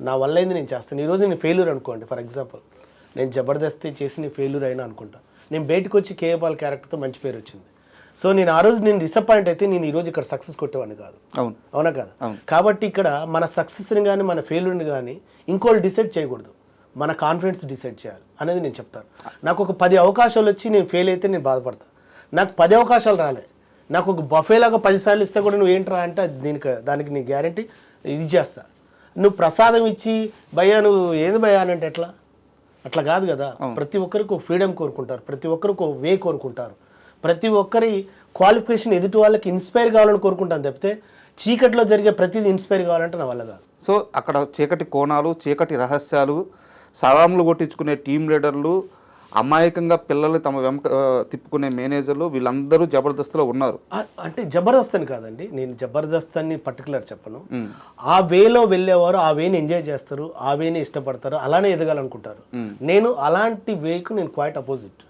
నా వల్ల అయింది నేను చేస్తాను. ఈరోజు నేను ఫెయిల్యూర్ అనుకోండి ఫర్ ఎగ్జాంపుల్ నేను జబర్దస్తి చేసి నేను ఫెయిల్యూర్ అయినా అనుకుంటా. నేను బయటకు వచ్చి కేఏపాల్ క్యారెక్టర్తో మంచి పేరు వచ్చింది. సో నేను ఆ రోజు నేను డిసప్పాయింట్ అయితే నేను ఈరోజు ఇక్కడ సక్సెస్ కొట్టేవాడిని కాదు. అవును. అవునా కదా. కాబట్టి ఇక్కడ మన సక్సెస్ని కానీ మన ఫెయిల్యూర్ని కానీ ఇంకోళ్ళు డిసైడ్ చేయకూడదు. మన కాన్ఫిడెన్స్ డిసైడ్ చేయాలి అనేది నేను చెప్తాను. నాకు ఒక పది అవకాశాలు వచ్చి నేను ఫెయిల్ అయితే నేను బాధపడతా. నాకు పది అవకాశాలు రాలే. నాకు ఒక బఫేలాగా పదిసార్లు ఇస్తే కూడా నువ్వు ఏంట్రా అంటే అది దీనికి దానికి నీ గ్యారంటీ ఇది చేస్తా. నువ్వు ప్రసాదం ఇచ్చి భయ్యా నువ్వు ఏది భయ్యా అని అంటే ఎట్లా? అట్లా కాదు కదా. ప్రతి ఒక్కరికి ఒక ఫ్రీడమ్ కోరుకుంటారు. ప్రతి ఒక్కరికి ఒక వే కోరుకుంటారు. ప్రతి ఒక్కరి క్వాలిఫికేషన్ ఎదుటి వాళ్ళకి ఇన్స్పైర్ కావాలని కోరుకుంటాను తప్పితే చీకట్లో జరిగే ప్రతిదీ ఇన్స్పైర్ కావాలంటే నా వల్ల కాదు. సో అక్కడ చీకటి కోణాలు చీకటి రహస్యాలు సలాంలు కొట్టించుకునే టీం లీడర్లు అమాయకంగా పిల్లలు తమ వెంక తిప్పుకునే మేనేజర్లు వీళ్ళందరూ జబర్దస్త్లో ఉన్నారు. అంటే జబర్దస్త్ అని కాదండి. నేను జబర్దస్త్ అని పర్టికులర్ చెప్పను. ఆ వేలో వెళ్ళేవారు ఆ వేని ఎంజాయ్ చేస్తారు ఆ వేని ఇష్టపడతారు అలానే ఎదగాలనుకుంటారు. నేను అలాంటి వేకు నేను క్వైట్ అపోజిట్.